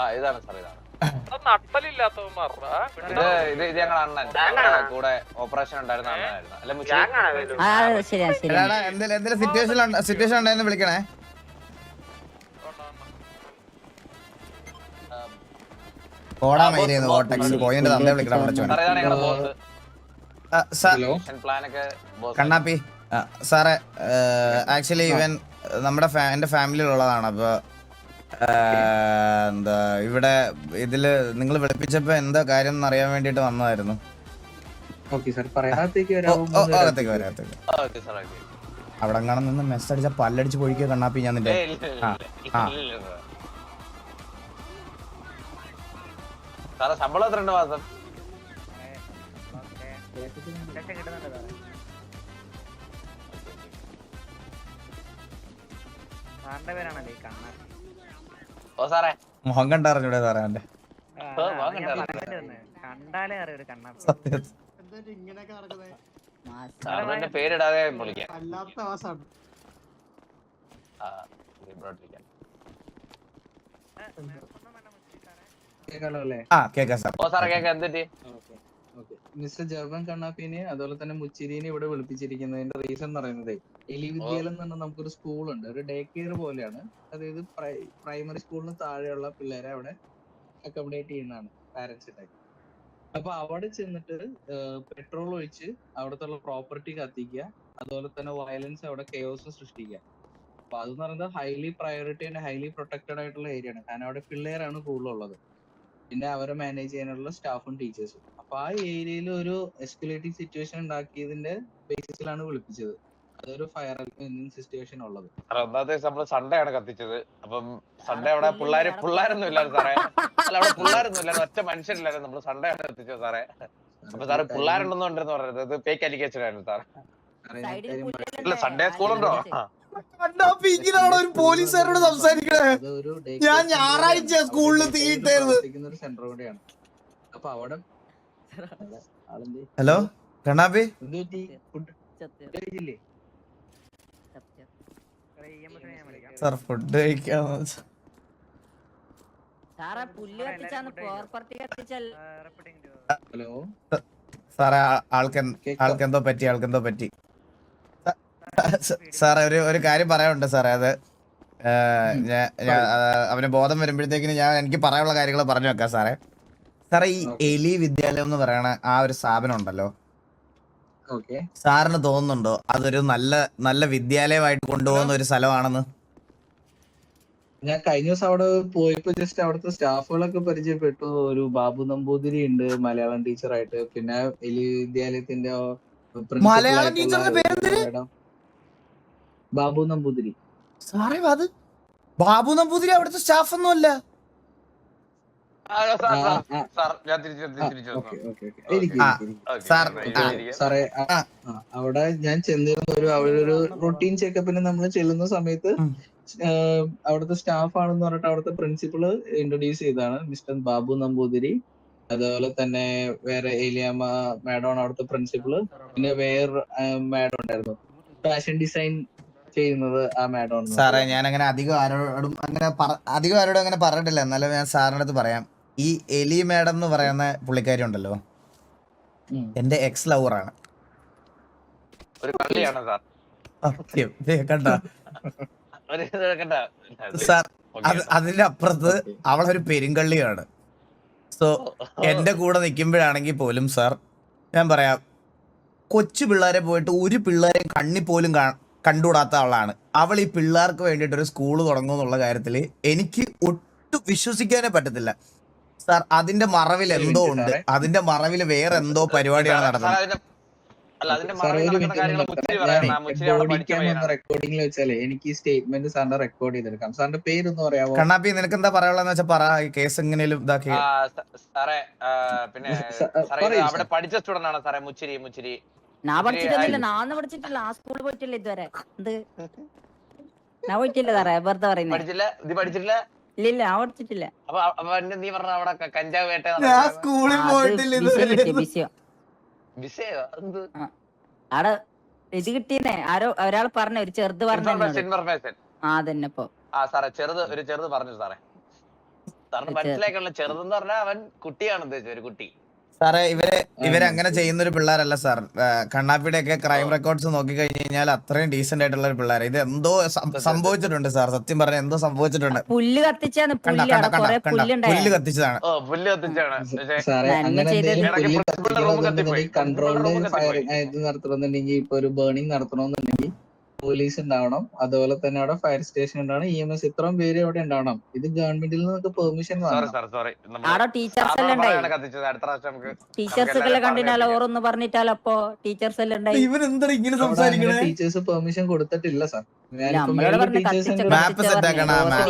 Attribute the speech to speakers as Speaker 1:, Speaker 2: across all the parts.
Speaker 1: ആ ഇതാണ് സാർ ഇതാണ്. ഇത് ഇത് അണ്ണൻ. കൂടെ ഓപ്പറേഷൻ ഉണ്ടായിരുന്ന അണ്ണനായിരുന്നു. അല്ല
Speaker 2: സിറ്റുവേഷൻ സിറ്റുവേഷൻ ഉണ്ടായിരുന്നു വിളിക്കണേ. കോടാ ഓട്ടക്സ് പോയിന്റ് തന്നെ വിളിക്കണം കണ്ണാപ്പി. സാറേ ആക്ച്വലി ഇവൻ നമ്മുടെ എന്റെ എന്റെ ഫാമിലിയിലുള്ളതാണ് അപ്പോൾ എന്താ ഇവിടെ ഇതിൽ നിങ്ങൾ വിളിപ്പിച്ചപ്പോ എന്താ കാര്യം എന്ന് അറിയാൻ വേണ്ടിട്ട് വന്നതായിരുന്നു. അവിടെ കാണാൻ നിന്ന് മെസ്സ് അടിച്ച പല്ലടിച്ച് പൊഴിക്കുക കണ്ണാപ്പി ഞാൻ നിന്റെ
Speaker 1: ശമ്പളം എത്ര ആ, പേരാണല്ലേ മാസം ഓ സാറേ.
Speaker 2: മുഖം കണ്ടറിഞ്ഞൂടെ സാറേ അവന്റെ.
Speaker 3: കണ്ടാലേ അറിയാം ഒരു കണ്ണാപ്പി
Speaker 2: സത്യം
Speaker 1: സാറിന്റെ പേരിടാതെ വിളിക്കാം.
Speaker 4: കേൾക്കാലോ അല്ലേ?
Speaker 2: ആ കേക്കാം സാർ.
Speaker 1: ഓ സാറേ കേക്ക്.
Speaker 4: ഓക്കെ. മിസ്റ്റർ ജർബൻ കണ്ണാപ്പിനെ അതുപോലെ തന്നെ മുച്ചിരിനെ ഇവിടെ വിളിപ്പിച്ചിരിക്കുന്നതിന്റെ റീസൺ എന്ന് പറയുന്നത് എലി വിദ്യാലയം എന്ന് പറഞ്ഞാൽ നമുക്കൊരു സ്കൂളുണ്ട്. ഒരു ഡേ കെയർ പോലെയാണ്. അതായത് പ്രൈമറി സ്കൂളിന് താഴെയുള്ള പിള്ളേരെ അവിടെ അക്കോമഡേറ്റ് ചെയ്യുന്നതാണ് പാരന്റ്സിന്റെ അപ്പൊ അവിടെ ചെന്നിട്ട് പെട്രോൾ ഒഴിച്ച് അവിടുത്തെ പ്രോപ്പർട്ടി കത്തിക്കുക. അതുപോലെ തന്നെ വയലൻസ് അവിടെ കെയോസ് സൃഷ്ടിക്കുക. അപ്പൊ അതെന്ന് പറയുന്നത് highly priority and highly protected ആയിട്ടുള്ള ഏരിയ ആണ്. കാരണം അവിടെ പിള്ളേരാണ് കൂടുതലുള്ളത്. പിന്നെ അവരെ മാനേജ് ചെയ്യാനുള്ള സ്റ്റാഫും ടീച്ചേഴ്സും അപ്പൊ ആ ഏരിയയിൽ ഒരു എസ്കുലേറ്റിംഗ് സിറ്റുവേഷൻ ഉണ്ടാക്കിയതിന്റെ ബേസിസിലാണ് വിളിപ്പിച്ചത്. അതൊരു ഫയർ സിറ്റുവേഷൻ ഉള്ളത്.
Speaker 1: സാറേ ഒന്നാമത്തെ നമ്മൾ സൺഡേ ആണ് കത്തിച്ചത്. അപ്പം സൺഡേ അവിടെ പിള്ളേര് പിള്ളേരൊന്നും ഇല്ലായിരുന്നു സാറേ. അല്ല അവിടെ പിള്ളേരൊന്നും ഇല്ലായിരുന്നു ഒറ്റ മനുഷ്യരില്ലായിരുന്നു. നമ്മൾ സൺഡേ ആണ് കത്തിച്ചത് സാറേ. അപ്പൊ സാറ് പിള്ളേരുണ്ടെന്ന് ഉണ്ടെന്ന് പറയുന്നത് ഇത് ഫേക്ക് അലിഗേഷൻ ആയിരുന്നു
Speaker 3: പുല്ലല്ലേ?
Speaker 1: അല്ല സൺഡേ സ്കൂളുണ്ടോ
Speaker 2: ഇങ്ങനെയാണോ ഒരു പോലീസുകാരോട് സംസാരിക്കണേ? ഞാൻ ഞായറാഴ്ച സ്കൂളിൽ തീയിട്ടായിരുന്നു.
Speaker 4: അപ്പൊ അവിടെ
Speaker 2: hello Kannappi. Sir food
Speaker 4: hello?
Speaker 2: സാറേ ആൾക്ക് ആൾക്കെന്തോ പറ്റി ആൾക്കെന്തോ പറ്റി. സാറേ ഒരു ഒരു കാര്യം പറയാനുണ്ട് സാറേ അത് അവന് ബോധം വരുമ്പോഴത്തേക്കിന് ഞാൻ എനിക്ക് പറയാനുള്ള കാര്യങ്ങൾ പറഞ്ഞു വെക്കാം സാറേ. സാറേ ഈ എലി വിദ്യാലയം എന്ന് പറയണ ആ ഒരു സ്ഥാപനം ഉണ്ടല്ലോ?
Speaker 4: ഓക്കെ.
Speaker 2: സാറിന് തോന്നുന്നുണ്ടോ? അതൊരു നല്ല നല്ല വിദ്യാലയമായിട്ട് കൊണ്ടുപോകുന്ന ഒരു സ്ഥലമാണെന്ന്?
Speaker 4: ഞാൻ കഴിഞ്ഞ ദിവസം അവിടെ പോയപ്പോ ജസ്റ്റ് അവിടുത്തെ സ്റ്റാഫുകളൊക്കെ പരിചയപ്പെട്ടു. ഒരു ബാബു നമ്പൂതിരി ഉണ്ട് മലയാളം ടീച്ചറായിട്ട്. പിന്നെ എലി വിദ്യാലയത്തിന്റെ
Speaker 2: മലയാളം ടീച്ചറുടെ
Speaker 4: ബാബു നമ്പൂതിരി.
Speaker 2: സാറേ അത് ബാബു നമ്പൂതിരി അവിടുത്തെ സ്റ്റാഫ് ഒന്നും അല്ല
Speaker 4: സാറേ അവിടെ ഞാൻ ചെന്നിരുന്ന ഒരു അവരൊരു റൊട്ടീൻ ചെക്കപ്പിന് നമ്മൾ ചെല്ലുന്ന സമയത്ത് അവിടുത്തെ സ്റ്റാഫ് ആണെന്ന് പറഞ്ഞിട്ട് അവിടുത്തെ പ്രിൻസിപ്പൾ ഇൻട്രൊഡ്യൂസ് ചെയ്താണ് മിസ്റ്റർ ബാബു നമ്പൂതിരി. അതുപോലെ തന്നെ വേറെ ഏലിയാമ്മ മാഡം ആണ് അവിടുത്തെ പ്രിൻസിപ്പൾ പിന്നെ വേറെ മാഡം ഉണ്ടായിരുന്നു. ഫാഷൻ ഡിസൈൻ ചെയ്യുന്നത് ആ മാഡം ആണ്
Speaker 2: സാറേ ഞാൻ അങ്ങനെ അധികം ആരോടും അങ്ങനെ അധികം ആരോടും അങ്ങനെ പറഞ്ഞിട്ടില്ല. എന്നാലും ഞാൻ സാറിന്റെ അടുത്ത് പറയാം. ഈ എലി മാഡം എന്ന് പറയുന്ന പുള്ളിക്കാരി ഉണ്ടല്ലോ. എന്റെ എക്സ് ലവറാണ്
Speaker 1: ഒരു കള്ളിയാണ് സാർ.
Speaker 2: കണ്ട? അതിന്റെ അപ്പുറത്ത് അവളൊരു പെരുങ്കള്ളിയാണ്. സോ എന്റെ കൂടെ നിൽക്കുമ്പോഴാണെങ്കിൽ പോലും സാർ ഞാൻ പറയാം കൊച്ചു പിള്ളേരെ പോയിട്ട് ഒരു പിള്ളേരെ കണ്ണി പോലും കണ്ടുകൂടാത്ത ആളാണ്. അവൾ ഈ പിള്ളേർക്ക് വേണ്ടിയിട്ട് ഒരു സ്കൂൾ തുടങ്ങും എന്നുള്ള കാര്യത്തിൽ എനിക്ക് ഒട്ടും വിശ്വസിക്കാനേ പറ്റത്തില്ല. സാർ അതിന്റെ മറവിൽ എന്തോ ഉണ്ട്? അതിന്റെ മറവിൽ വേറെ എന്തോ പരിപാടിയാണ്
Speaker 1: പയ്യനാണ്.
Speaker 4: റെക്കോർഡിംഗിൽ വെച്ചാലേ എനിക്ക് ഈ സ്റ്റേറ്റ്മെന്റ് സാറിന്റെ റെക്കോർഡ് ചെയ്തെടുക്കാം. സാറിന്റെ പേരൊന്ന് പറയാമോ
Speaker 2: കണ്ണാപ്പി നിനക്ക് എന്താ പറയാനുള്ളതെന്ന് വെച്ചാൽ പറ. കേസ് എങ്ങനെയും ഇതാക്കി.
Speaker 1: ആ, സാറേ പിന്നെ സാറേ അവിടെ
Speaker 4: സാർ.
Speaker 1: പഠിച്ച സ്റ്റുഡന്റ് ആണ് സാറേ മുച്ചിരി മുച്ചിരി.
Speaker 3: ഞാൻ പഠിച്ചിട്ടൊന്നുമില്ല.
Speaker 1: ആയി.
Speaker 3: നാന്ന് പഠിച്ചിട്ടില്ല. ആ സ്കൂളിൽ പോയിട്ടില്ല ഇതുവരെ. എന്ത്? ഞാൻ പോയിട്ടില്ല സാറേ. വെറുതെ പറയുന്നേ.
Speaker 1: പഠിച്ചില്ല? ഇത് പഠിച്ചിട്ടില്ല?
Speaker 3: ഇല്ല ഇല്ല ഞാൻ
Speaker 1: അപ്പൊ നീ പറഞ്ഞ അവിടെ കഞ്ചാവ് വേട്ട
Speaker 2: ഞാൻ സ്കൂളിൽ പോയിട്ടില്ല
Speaker 1: എന്ത്
Speaker 3: അവിടെ ഇത് കിട്ടിയെന്നേ. ആരോ ഒരാൾ പറഞ്ഞ ഒരു ചെറുത് പറഞ്ഞു ആ തന്നെ ഇപ്പൊ.
Speaker 1: ആ സാറേ ചെറുത് ഒരു ചെറുത് പറഞ്ഞു സാറേ. സാറിന് മനസ്സിലാക്കാനുള്ള ചെറുതെന്ന് പറഞ്ഞാൽ അവൻ കുട്ടിയാണ് ഉദ്ദേശിച്ചത് ഒരു കുട്ടി.
Speaker 2: സാറേ ഇവർ ഇവരങ്ങനെ ചെയ്യുന്ന ഒരു പിള്ളേരല്ല സാർ. കണ്ണാപ്പിയുടെ ഒക്കെ ക്രൈം റെക്കോർഡ്സ് നോക്കി കഴിഞ്ഞു കഴിഞ്ഞാൽ അത്രയും ഡീസെന്റ് ആയിട്ടുള്ള ഒരു പിള്ളേർ ഇത് എന്തോ സംഭവിച്ചിട്ടുണ്ട് സാർ. സത്യം പറഞ്ഞ എന്തോ സംഭവിച്ചിട്ടുണ്ട്.
Speaker 3: പുല്ല്
Speaker 1: കത്തിച്ചാണ്
Speaker 4: പുല്ല്
Speaker 1: കത്തിച്ചതാണ്.
Speaker 4: കൺട്രോൾഡ്
Speaker 1: principal
Speaker 4: ഫയർ ഇത് നടത്തണമെന്നുണ്ടെങ്കിൽ ഇപ്പൊ ഒരു ബേണിംഗ് നടത്തണമെന്നുണ്ടെങ്കിൽ പോലീസ് ഉണ്ടാവണം. അതുപോലെ തന്നെ അവിടെ ഫയർ സ്റ്റേഷൻ ഉണ്ടാവണം. ഇ എം എസ് ഇത്രയും പേര് അവിടെ ഉണ്ടാവണം. ഇത് ഗവൺമെന്റിൽ നിന്നൊക്കെ പെർമിഷൻ
Speaker 3: ടീച്ചേഴ്സ് കണ്ടിട്ടാലോ ഓറൊന്ന് പറഞ്ഞിട്ടാലോ അപ്പോ ടീച്ചേഴ്സ് എല്ലാം
Speaker 2: ഇവൻ എന്താ ഇങ്ങനെ സംസാരിക്കണേ?
Speaker 4: ടീച്ചേഴ്സ് പെർമിഷൻ കൊടുത്തിട്ടില്ല സാർ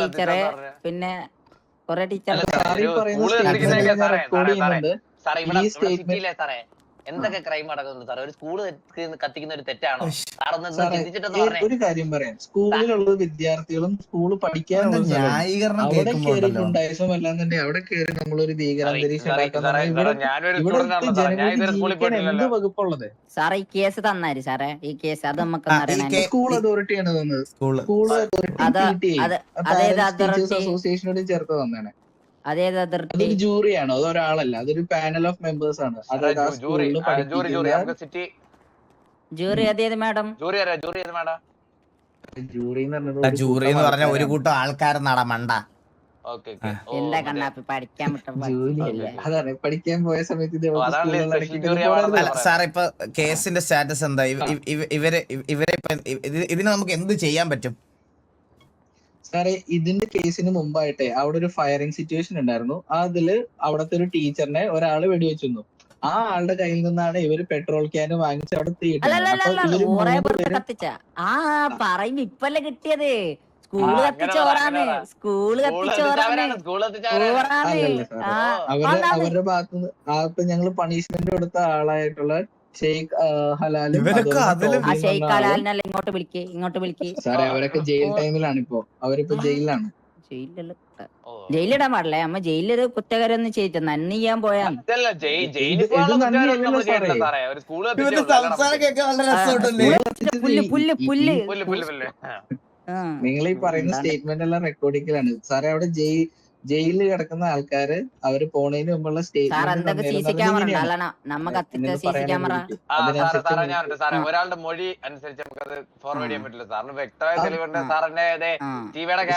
Speaker 3: ടീച്ചറെ പിന്നെ കൊറേ ടീച്ചർ
Speaker 4: ഈ സ്റ്റേറ്റ്മെന്റ് റെക്കോർഡ് ചെയ്യുന്നുണ്ട്. ഈ
Speaker 1: എന്തൊക്കെ ക്രൈം നടക്കുന്നുണ്ട് സാർ ഒരു സ്കൂൾ കത്തിക്കുന്ന ഒരു തെറ്റാണോ? സാറൊന്ന്
Speaker 4: ഒരു കാര്യം പറയാം. സ്കൂളിലുള്ള വിദ്യാർത്ഥികളും സ്കൂൾ പഠിക്കാനുള്ള
Speaker 2: ന്യായീകരണം
Speaker 4: അവിടെ കയറി
Speaker 2: കേൾക്കുമ്പോണ്ടല്ലോ
Speaker 4: അല്ലാന്നുണ്ടെങ്കിൽ അവിടെ കയറി നമ്മളൊരു ഭീകരാന്തരീക്ഷം എന്ത് വകുപ്പുള്ളത്?
Speaker 3: സാറേ ഈ കേസ് തന്നാര് സാറേ? ഈ കേസ് അത് നമുക്ക്
Speaker 4: സ്കൂൾ അതോറിറ്റിയാണ് തന്നത്.
Speaker 2: സ്കൂൾ.
Speaker 4: സ്കൂൾ അതോറിറ്റി അസോസിയേഷനോട് ചേർത്ത് തന്നാണ്
Speaker 3: അതേത് അതിർത്തി
Speaker 4: അതൊരു ജൂറിയാണ്? അത് ഒരാളല്ല. അതൊരു പാനൽ ഓഫ് മെമ്പേഴ്സ് ആണ്. അതായത് ആ
Speaker 1: ജൂറി
Speaker 4: സ്കൂളിൽ
Speaker 1: ആ, ജൂറി ജൂറി. നമുക്ക് സിറ്റി
Speaker 3: ജൂറി അതേത് മാഡം?
Speaker 1: ജൂറി അറിയാം ജൂറി ഏത്
Speaker 4: ജൂറി എന്ന് പറഞ്ഞത് ഒരു
Speaker 2: ജൂറി എന്ന്
Speaker 4: കൂട്ടം
Speaker 2: പറഞ്ഞ ഒരു
Speaker 4: ആൾക്കാരാണ്.
Speaker 2: കൂട്ടം ആൾക്കാരെന്നാടാ മണ്ട.
Speaker 1: ഓക്കെ
Speaker 3: എന്താ കണ്ണാപ്പി പഠിക്കാൻ
Speaker 4: അതാണ് പഠിക്കാൻ പോയ സമയത്ത് ഇത്
Speaker 1: ഓ, അതാണ്
Speaker 4: സ്കൂളിൽ
Speaker 1: special
Speaker 4: നടക്കിയിട്ട്
Speaker 1: jury
Speaker 4: പോരാ-
Speaker 1: award
Speaker 2: അല്ല സാർ ഇപ്പൊ കേസിന്റെ സ്റ്റാറ്റസ് എന്താ? ഇവ- ഇവ- ഇവ- ഇവരെ ഇവ- ഇവരെ ഇപ്പൊ ഇ- ഇത് ഇതിന് നമുക്ക് എന്ത് ചെയ്യാൻ പറ്റും?
Speaker 4: സാറേ ഇതിന്റെ കേസിന് മുമ്പായിട്ടെ അവിടെ ഒരു ഫയറിംഗ് സിറ്റുവേഷൻ ഉണ്ടായിരുന്നു. അതിൽ അവിടത്തെ ഒരു ടീച്ചറിനെ ഒരാൾ വെടിവെച്ചിരുന്നു. ആ ആളുടെ കയ്യിൽ നിന്നാണ് ഇവർ പെട്രോൾ ക്യാൻ വാങ്ങിച്ച് അവിടെ തീയിട്ടത്.
Speaker 3: ആ ഇപ്പല്ലേ കിട്ടിയത്?
Speaker 1: സ്കൂൾ.
Speaker 3: സ്കൂൾ
Speaker 4: അവരുടെ ഭാഗത്തുനിന്ന് ആ ഇപ്പൊ ഞങ്ങൾ പണിഷ്മെന്റ് കൊടുത്ത ആളായിട്ടുള്ള
Speaker 3: ഇങ്ങോട്ട് വിളിക്ക് ഇങ്ങോട്ട് വിളിക്ക്.
Speaker 4: സാറേ അവരൊക്കെ ജയിൽ ടൈമിലാണ് ഇപ്പോ അവരിപ്പോ. ജയിലിലാണ്.
Speaker 3: ജയിലിൽ
Speaker 1: ഓ.
Speaker 3: ജയിലിടാൻ പാടില്ലേ. അമ്മ ജയിലിൽ കുറ്റകരൊന്നും ചെയ്തിട്ട് നന്ദി ചെയ്യാൻ പോയാ പുല്ല് പുല്ല് പുല്ല്
Speaker 1: പുല്ല് പുല്ല്. പുല്ല് ആ.
Speaker 3: ആ.
Speaker 4: നിങ്ങൾ ഈ പറയുന്ന സ്റ്റേറ്റ്മെന്റ് എല്ലാം റെക്കോർഡിങ്ങിലാണ് സാറേ അവിടെ ജയിൽ ജയിലിൽ കിടക്കുന്ന ആൾക്കാര് അവർ പോണതിന് മുമ്പുള്ള
Speaker 1: ഒരാളുടെ മൊഴി അനുസരിച്ച് ഫോർവേഡ് ചെയ്യാൻ പറ്റില്ല. സാറിന് വ്യക്തമായ തെളിവുണ്ട്. സാറിന്റെ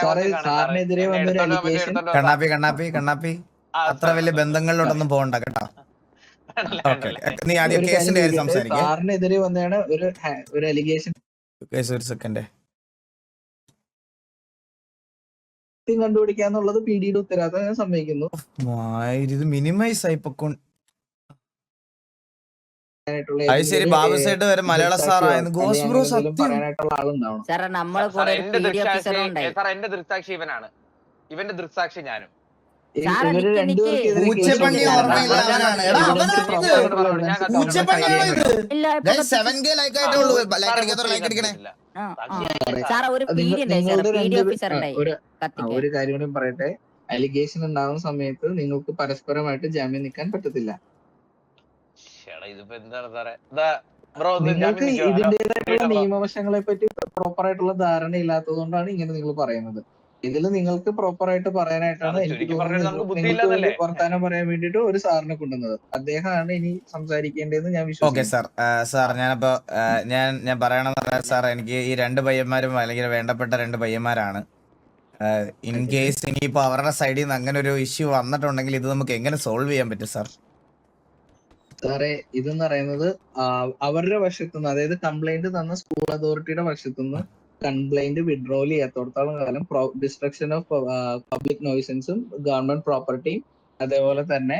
Speaker 4: സാറേ, സാറിനെതിരെ വന്നൊരു
Speaker 2: കണ്ണാപ്പി കണ്ണാപ്പി കണ്ണാപ്പി. അത്ര വലിയ ബന്ധങ്ങളിലോട്ടൊന്നും പോകണ്ട കേട്ടോ. ഓക്കെ നീ ആദ്യം കേസിന്റെ കാര്യം സംസാരിക്കേ.
Speaker 4: സാറിനെതിരെ വന്നതാണ് ഒരു ഒരു അലിഗേഷൻ
Speaker 2: ഒരു സെക്കൻഡ്
Speaker 4: കണ്ടുപിടിക്കാന്നുള്ളത് പി ഡിയുടെ ഉത്തരവാദിത്തം ഞാൻ സമ്മതിക്കുന്നു
Speaker 2: ഇത് മിനിമൈസ് ആയി പൊക്കോണ്ട് അത് ശരി ബാബു
Speaker 4: ഒരു
Speaker 2: വരെ മലയാള സാറായിരുന്നു ഗോസ് ബ്രോ സത്യം
Speaker 3: സാറേ നമ്മളെ കൂടെ ഒരു
Speaker 1: എന്റെ ദൃക്സാക്ഷി എന്റെ ദൃക്സാക്ഷി ഇവനാണ് ഇവന്റെ ദൃക്സാക്ഷി ഞാനും
Speaker 3: സാറേ, ഇവർ.
Speaker 4: കേസ്.
Speaker 2: ഓർമ്മയില്ല അവനാണ്. എടാ, അവനാണ് ഇത്.
Speaker 4: ആയിട്ടുള്ള evidence
Speaker 1: ഞാൻ
Speaker 2: പൂച്ചപ്പണിയാണോ ഇത്?
Speaker 3: ഇല്ല ഇപ്പൊ
Speaker 2: സെവൻ കെ ലൈക്ക് ആയിട്ടേ ഉള്ളൂ ലൈക്ക് അടിക്കാത്ത ലൈക്ക് അടിക്കണേ
Speaker 3: ആ, ആ.
Speaker 1: സാക്ഷി
Speaker 3: സാറേ ഒരു
Speaker 4: കാര്യം കൂടി പറയട്ടെ. അലിഗേഷൻ ഉണ്ടാകുന്ന സമയത്ത് നിങ്ങൾക്ക് പരസ്പരമായിട്ട് ജാമ്യം നിൽക്കാൻ പറ്റത്തില്ല. നിങ്ങൾക്ക്? ഇതിന്റേതായിട്ടുള്ള നിയമവശങ്ങളെ പറ്റി പ്രോപ്പർ ആയിട്ടുള്ള ധാരണ ഇല്ലാത്തത് കൊണ്ടാണ് ഇങ്ങനെ നിങ്ങൾ പറയുന്നത്. ഇതിൽ നിങ്ങൾക്ക് പ്രോപ്പർ ആയിട്ട് പറയാനായിട്ടാണ് എനിക്ക് വർത്താനം പറയാൻ വേണ്ടിട്ട് ഒരു സാറിനെ കൊണ്ടുവന്നത്. അദ്ദേഹമാണ് ഇനി സംസാരിക്കേണ്ടതെന്ന് ഞാൻ
Speaker 2: ഓക്കെ
Speaker 4: വിശ്വസിക്കുന്നു
Speaker 2: സാർ സാർ ഞാനപ്പോ ഞാൻ ഞാൻ പറയണമെന്ന് പറഞ്ഞാൽ സാർ എനിക്ക് ഈ രണ്ട് പയ്യന്മാരും അല്ലെങ്കിൽ വേണ്ടപ്പെട്ട രണ്ട് പയ്യന്മാരാണ്. ഇൻ കേസ് ഇനിയിപ്പോ അവരുടെ സൈഡിൽ നിന്ന് അങ്ങനെ ഒരു ഇഷ്യൂ വന്നിട്ടുണ്ടെങ്കിൽ ഇത് നമുക്ക് എങ്ങനെ സോൾവ് ചെയ്യാൻ പറ്റും സാർ?
Speaker 4: സാറേ ഇതെന്ന് പറയുന്നത് അവരുടെ വശത്തുനിന്ന് അതായത് കംപ്ലൈന്റ് തന്ന സ്കൂൾ അതോറിറ്റിയുടെ വശത്തുനിന്ന് കംപ്ലൈന്റ് വിഡ്രോൾ ചെയ്യാത്തോടത്തോളം കാലം ഡിസ്ട്രക്ഷൻ ഓഫ് പബ്ലിക് നോയിസൻസും ഗവൺമെന്റ് പ്രോപ്പർട്ടിയും അതേപോലെ തന്നെ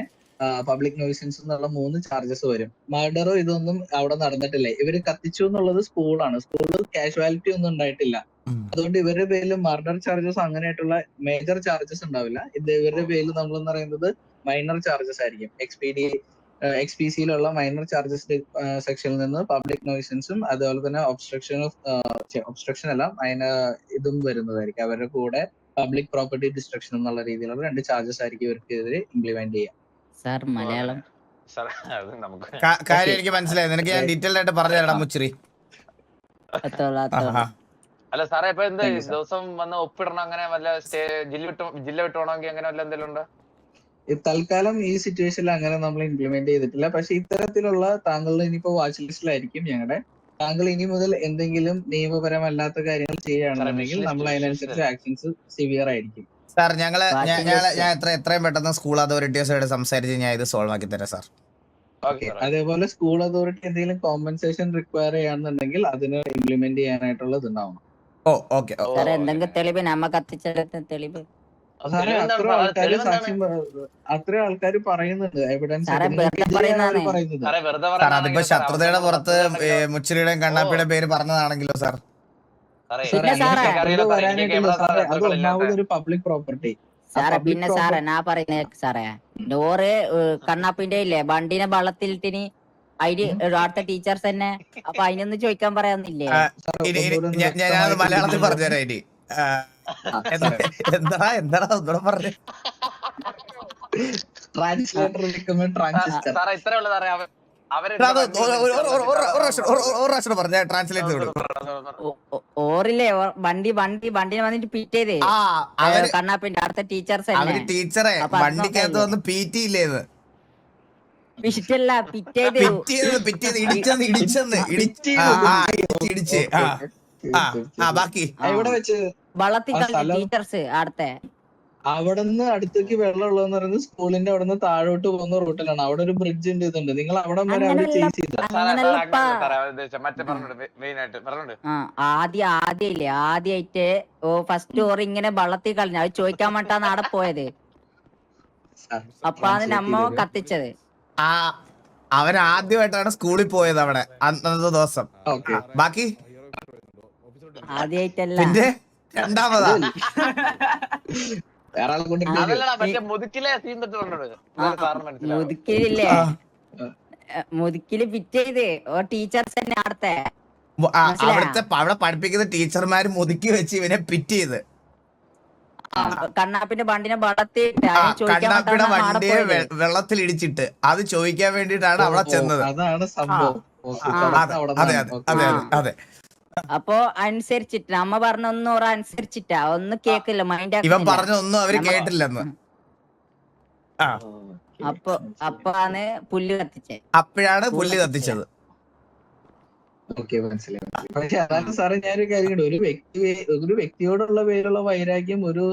Speaker 4: പബ്ലിക് നോയിസൻസ് എന്നുള്ള മൂന്ന് ചാർജസ് വരും. മർഡറോ ഇതൊന്നും അവിടെ നടന്നിട്ടില്ല. ഇവർ കത്തിച്ചു എന്നുള്ളത് സ്കൂളാണ് സ്കൂളിൽ കാഷ്വാലിറ്റി ഒന്നും ഉണ്ടായിട്ടില്ല. അതുകൊണ്ട് ഇവരുടെ പേരിൽ മർഡർ ചാർജസ് അങ്ങനെയായിട്ടുള്ള മേജർ ചാർജസ് ഉണ്ടാവില്ല. ഇത് ഇവരുടെ പേരിൽ നമ്മൾ എന്ന് പറയുന്നത് മൈനർ ചാർജസ് ആയിരിക്കും. എക്സ് പി ഡി എക്സ് പി സിയിലുള്ള മൈനർ ചാർജസ് സെക്ഷനിൽ നിന്ന് പബ്ലിക് നോയിസൻസും അതുപോലെ തന്നെ ഒബ്സ്ട്രക്ഷൻ ഓഫ് ഒബ്സ്ട്രക്ഷൻ അല്ല അതിന് ഇതും വരുന്നതായിരിക്കും. അവരുടെ കൂടെ പബ്ലിക് പ്രോപ്പർട്ടി ഡിസ്ട്രക്ഷൻ എന്നുള്ള രീതിയിലുള്ള രണ്ട് ചാർജസ് ആയിരിക്കും ഇവർക്കെതിരെ ഇംപ്ലിമെന്റ് ചെയ്യാം.
Speaker 3: സാർ മലയാളം.
Speaker 1: സാറേ, അത് നമുക്ക്
Speaker 2: കാര്യം എനിക്ക് മനസ്സിലായി. നിനക്ക് ഞാൻ ഡീറ്റെയിൽ ആയിട്ട് പറഞ്ഞു തരാം മുച്ചിരി
Speaker 1: അല്ല സാറേ ഇപ്പൊ എന്ത് ദിവസം വന്ന് ഒപ്പിടണം അങ്ങനെ വല്ല ജില്ല വിട്ട് ജില്ല വിട്ടു പോകണമെങ്കിൽ അങ്ങനെ വല്ല എന്തെങ്കിലും ഉണ്ടോ?
Speaker 4: തൽക്കാലം ഈ സിറ്റുവേഷനിൽ അങ്ങനെ നമ്മൾ ഇംപ്ലിമെന്റ് ചെയ്തിട്ടില്ല. പക്ഷെ ഇത്തരത്തിലുള്ള താങ്കളുടെ ഇനിയിപ്പോ വാച്ച് ലിസ്റ്റിലായിരിക്കും ഞങ്ങളുടെ താങ്കൾ ഇനി മുതൽ എന്തെങ്കിലും നിയമപരമല്ലാത്ത കാര്യങ്ങൾ ചെയ്യുകയാണെന്നുണ്ടെങ്കിൽ നമ്മൾ അതിനനുസരിച്ച് ആക്ഷൻസ് സിവിയർ ആയിരിക്കും.
Speaker 2: സാർ
Speaker 3: ഞങ്ങൾ
Speaker 2: ഞാൻ ഞാൻ എത്ര എത്രയും പെട്ടെന്ന് സ്കൂൾ അതോറിറ്റീസായിട്ട് സംസാരിച്ച് ഞാൻ ഇത് സോൾവ് ആക്കി തരാം സാർ
Speaker 1: ഓക്കെ
Speaker 4: അതേപോലെ സ്കൂൾ അതോറിറ്റി എന്തെങ്കിലും കോമ്പൻസേഷൻ റിക്വയർ ചെയ്യാന്നുണ്ടെങ്കിൽ അതിന് ഇംപ്ലിമെന്റ് ചെയ്യാനായിട്ടുള്ളത് ഉണ്ടാവണം
Speaker 2: ഓ ഓക്കെ.
Speaker 3: എന്തെങ്കിലും തെളിവ്? നമ്മ കത്തിച്ചെടുത്ത തെളിവ്.
Speaker 4: അത്ര
Speaker 1: സാറേ?
Speaker 4: ആൾക്കാർ പറയുന്നുണ്ട്. എവിഡൻസ്
Speaker 2: അതിപ്പോ ശത്രുതയുടെ പുറത്ത് മുച്ചിരിയുടെയും കണ്ണാപ്പിയുടെ പേര് പറഞ്ഞതാണെങ്കിലോ സാർ?
Speaker 4: ഒരു പബ്ലിക് പ്രോപ്പർട്ടി
Speaker 3: സാറേ പിന്നെ സാറേ ഞാൻ പറയുന്നത് സാറേ ഡോറ് കണ്ണാപ്പിന്റെ ഇല്ലേ വണ്ടിനെ വള്ളത്തിലിട്ടിനി അതിന് അടുത്ത ടീച്ചേഴ്സ് തന്നെ അപ്പൊ അതിനൊന്നും ചോദിക്കാൻ പറയാന്നില്ലേ
Speaker 2: ഞാൻ മലയാളത്തിൽ പറഞ്ഞുതരാം എന്താ- എന്താ ഒന്നുകൂടെ പറഞ്ഞു?
Speaker 4: ട്രാൻസ്ലേറ്റർ ട്രാൻസിസ്റ്റർ
Speaker 1: സാറേ ഇത്രേ ഉള്ളൂ സാറേ. അവ-
Speaker 2: അവർ ഒരു- ഒരു- ഒരു- ഒരു- ഒരു- ഒരു പ്രാവശ്യം- പറഞ്ഞ ട്രാൻസ്ലേറ്റ് ചെയ്ത്
Speaker 3: ഓറില്ലേ ഓ- വണ്ടി വണ്ടി വണ്ടിനെ വന്നിട്ട് പീറ്റ് ചെയ്തേ?
Speaker 2: ആ അവർ
Speaker 3: കണ്ണാപ്പിന്റെ അടുത്ത ടീച്ചേഴ്സ്
Speaker 2: അവർ
Speaker 3: തന്നെ
Speaker 2: ടീച്ചറെ
Speaker 3: അപ്പൊ അത്
Speaker 2: വണ്ടിക്കകത്ത്
Speaker 3: നോക്കാനില്ലേ?
Speaker 2: വന്ന് പീറ്റി ഇല്ലേന്ന്
Speaker 3: പിറ്റല്ല പിറ്റ് ചെയ്ത്
Speaker 2: പിറ്റിയത് ഇടിച്ചെന്ന് ഇടിച്ചെന്ന് ഇടിച്ച് ആ ആ ഇടിച്ച് ഇടിച്ച് ആ. ആ ആ ബാക്കി.
Speaker 4: എവിടെ വെച്ച്?
Speaker 3: ടീച്ചേഴ്സ് അടുത്തെ
Speaker 4: അവിടെ നിന്ന് അടുത്തേക്ക് വെള്ളം ഉള്ളതെന്ന് പറയുന്നത് സ്കൂളിന്റെ അവിടെ നിന്ന് താഴോട്ട് പോകുന്ന റൂട്ടിലാണ്. അവിടെ ഒരു ബ്രിഡ്ജ് ഉണ്ട് ഇതുണ്ട്. നിങ്ങൾ അവിടെ വരെ
Speaker 3: അവിടെ.
Speaker 4: ചേസ് ചെയ്ത.
Speaker 3: ആദ്യം ആദ്യല്ലേ? ആദ്യായിട്ട് ഓ ഫസ്റ്റ് ഓർ ഇങ്ങനെ വള്ളത്തിൽ കളഞ്ഞു. അത് ചോദിക്കാൻ വേണ്ടാന്ന് അവിടെ പോയത്. അപ്പൊ അത് നമ്മ കത്തിച്ചത്.
Speaker 2: ആ അവരാദ്യമായിട്ടാണ് സ്കൂളിൽ പോയത് അവിടെ അന്നത്തെ ദിവസം.
Speaker 4: ഓക്കെ.
Speaker 2: ബാക്കി? പിന്നെ രണ്ടാമതാ.
Speaker 4: വേറെ ആളെ കൊണ്ട്
Speaker 1: അതല്ലടാ മറ്റേ മുതുക്കിലെ സീൻ തൊട്ട് പറഞ്ഞോട് സാറിന് മനസ്സിലാവും
Speaker 3: മുതുക്കിലില്ലേ? മുതുക്കിൽ പിറ്റ് ചെയ്ത്. ഓ ടീച്ചേഴ്സ് തന്നെ അടുത്തെ
Speaker 2: മു- ആ, അവിടുത്തെ പ- അവിടെ പഠിപ്പിക്കുന്ന ടീച്ചർമാര് മുതുക്കി വെച്ച് ഇവനെ പിറ്റ് ചെയ്ത്.
Speaker 3: കണ്ണാപ്പിന്റെ ബണ്ടിനെ വളർത്തിയിട്ട്
Speaker 2: ആ കണ്ണാപ്പിയുടെ വണ്ടിയെ
Speaker 3: പോയത്.
Speaker 2: വെ- വെള്ളത്തിൽ ഇടിച്ചിട്ട് അത് ചോദിക്കാൻ വേണ്ടിട്ടാണ് അവിടെ ചെന്നത്.
Speaker 4: അതാണ് സംഭവം.
Speaker 3: ആ,
Speaker 2: അതെ
Speaker 4: അവിടെ
Speaker 2: അതെ അതെ അതെ അതെ.
Speaker 3: അപ്പൊ അനുസരിച്ചിട്ട് അമ്മ പറഞ്ഞൊന്നും ഓറ അനുസരിച്ചിട്ടാ. ഒന്നും കേക്കില്ല മൈൻഡ്
Speaker 2: ഇവൻ പറഞ്ഞൊന്നും
Speaker 3: അവർ
Speaker 2: കേട്ടില്ലെന്ന്.
Speaker 3: അപ്പൊ അപ്പാണ് പുല്ല് കത്തിച്ചത്
Speaker 2: അപ്പോഴാണ് പുല്ല് കത്തിച്ചത്.
Speaker 4: ഓക്കെ മനസ്സിലായി. പക്ഷെ അതാണ് സാറേ ഞാനൊരു കാര്യം ഒരു വ്യക്തി ഒരു വ്യക്തിയോടുള്ള പേരുള്ള വൈരാഗ്യം ഒരു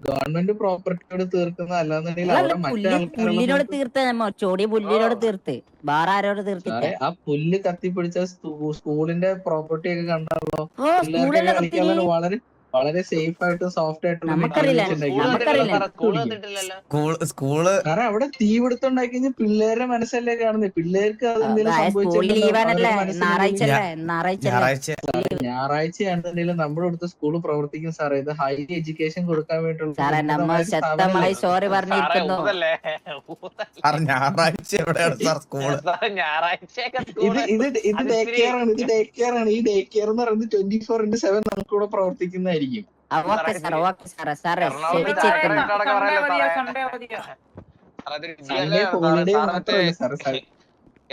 Speaker 4: ഗവൺമെന്റ് പ്രോപ്പർട്ടിയോട് തീർക്കുന്ന അല്ലാന്നുണ്ടെങ്കിൽ അവിടെ
Speaker 3: പുല്ലിനോട്
Speaker 4: ആൾക്കാരുടെ
Speaker 3: തീർത്ത് ചോടിയ പുല്ലിനോട് തീർത്ത്. വേറെ ആരോട് തീർത്തില്ല
Speaker 4: ആ പുല്ല് കത്തിപ്പിടിച്ച സ്കൂ- സ്കൂളിന്റെ പ്രോപ്പർട്ടി ഒക്കെ കണ്ടാലോ
Speaker 3: ഓ
Speaker 4: പിള്ളേർക്ക് വളരെ വളരെ സേഫ് ആയിട്ടും സോഫ്റ്റ് ആയിട്ടും
Speaker 1: സ്കൂൾ
Speaker 4: കാരണം അവിടെ തീ പിടുത്തുണ്ടാക്കി പിള്ളേരുടെ മനസ്സല്ലേ കാണുന്നത്? പിള്ളേർക്ക് അത് എന്തെങ്കിലും
Speaker 3: സ്കൂളിൽ
Speaker 4: സംഭവിച്ചിട്ടുണ്ടോ?
Speaker 3: ലീവാനല്ലേ
Speaker 4: അവരുടെ മനസ്സിൽ
Speaker 3: ഞായറാഴ്ച
Speaker 4: എന്തെങ്കിലും- നമ്മുടെ അടുത്ത് സ്കൂൾ പ്രവർത്തിക്കും സാറേ ഇത് ഹൈ എഡ്യൂക്കേഷൻ കൊടുക്കാൻ വേണ്ടിയുള്ള
Speaker 3: സാറേ പറഞ്ഞിരിക്കുന്നു.
Speaker 2: ഞായറാഴ്ച എവിടെയാണ് സാർ
Speaker 1: സ്കൂൾ
Speaker 4: ഇത് ഇത് ഇത് ഡേ കെയർ ആണ് ഇത് ഡേ കെയർ ആണ്. ഈ ഡേ കെയർ എന്ന് പറയുന്നത് ട്വന്റി ഫോർ ഇന്റു സെവൻ നമുക്ക് ഇവിടെ പ്രവർത്തിക്കുന്നതായിരിക്കും
Speaker 3: ഓക്കെ സാർ ഓക്കെ ക്ഷമിച്ചിരിക്കുന്നു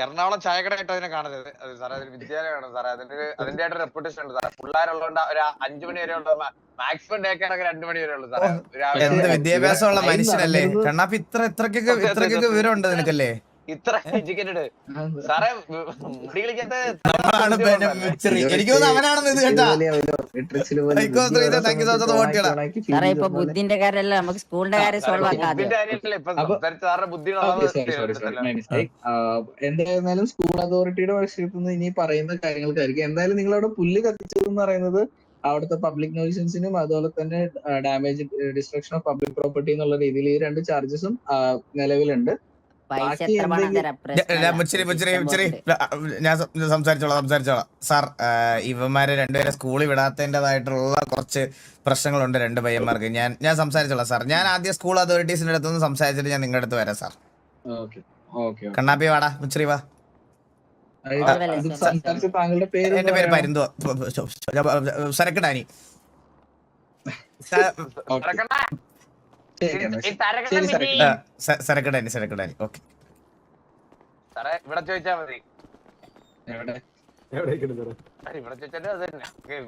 Speaker 1: എറണാകുളം ചായക്കടയായിട്ട് അതിനെ കാണരുത്. അത് സാറേ അതൊരു വിദ്യാലയമാണ് സാറേ. അതിന്റെ അതിന്റെ ആയിട്ട് റെപ്യൂട്ടേഷൻ ഉണ്ട് സാറേ. പിള്ളേരുള്ളതുകൊണ്ട് ഒരു അഞ്ചു മണി വരെ ഉള്ള മാക്സിമം ഡേ കെയറൊക്കെ രണ്ടു മണി വരെ ഉള്ളു സാറേ.
Speaker 2: വിദ്യാഭ്യാസമുള്ള മനുഷ്യനല്ലേ? ഇത്ര ഇത്രക്കൊക്കെ ഇത്രക്കൊക്കെ വിവരമുണ്ട് നിനക്കല്ലേ?
Speaker 1: ഇത്ര എഡ്യൂക്കേറ്റഡ്. സാറേ മുടി കളിക്കാത്ത.
Speaker 2: എനിക്ക് തോന്നുന്നു അവനാണെന്ന് ഇത് കേട്ടാ. Thank you, Sridhar. Thank you so much.
Speaker 3: സാറേ ഇപ്പൊ ബുദ്ധിന്റെ കാര്യമല്ല നമുക്ക് സ്കൂളിന്റെ കാര്യം സോൾവ്
Speaker 4: ആക്കാതെ എന്തായിരുന്നാലും സ്കൂൾ അതോറിറ്റിയുടെ വശത്ത് നിന്ന് ഇനി പറയുന്ന കാര്യങ്ങൾക്കായിരിക്കും. എന്തായാലും നിങ്ങൾ അവിടെ പുല്ല് കത്തിച്ചത് എന്ന് പറയുന്നത് അവിടുത്തെ പബ്ലിക് നോയിസൻസിനും അതുപോലെ തന്നെ damage destruction of public property എന്നുള്ള രീതിയിൽ ഈ രണ്ട് ചാർജസും നിലവിലുണ്ട്.
Speaker 2: ഞാൻ- സംസാരിച്ചോളാം സംസാരിച്ചോളാം സാർ ഇവന്മാരെ രണ്ടുപേരെ സ്കൂളിൽ വിടാത്തതിന്റെതായിട്ടുള്ള കുറച്ച് പ്രശ്നങ്ങളുണ്ട് രണ്ട് പയ്യന്മാർക്ക് ഞാൻ ഞാൻ സംസാരിച്ചോളാം സാർ ഞാൻ ആദ്യം സ്കൂൾ അതോറിറ്റീസിന്റെ നിന്ന് സംസാരിച്ചിട്ട് ഞാൻ നിങ്ങളുടെ അടുത്ത് വരാം സാർ
Speaker 4: ഓക്കെ ഓക്കെ
Speaker 2: കണ്ണാപ്പി വാടാ മുച്ചറി വാ എന്റെ പേര്
Speaker 4: പറയാമോ?
Speaker 2: പരുന്തോ സരക്കടാനി സരക്കടാനി സരക്കടാനി ഓക്കെ.
Speaker 1: സാറേ ഇവിടെ ചോദിച്ചാ മതി.
Speaker 4: എവിടെ?
Speaker 1: ഇവിടെ ചോദിച്ചാലും അത് തന്നെ.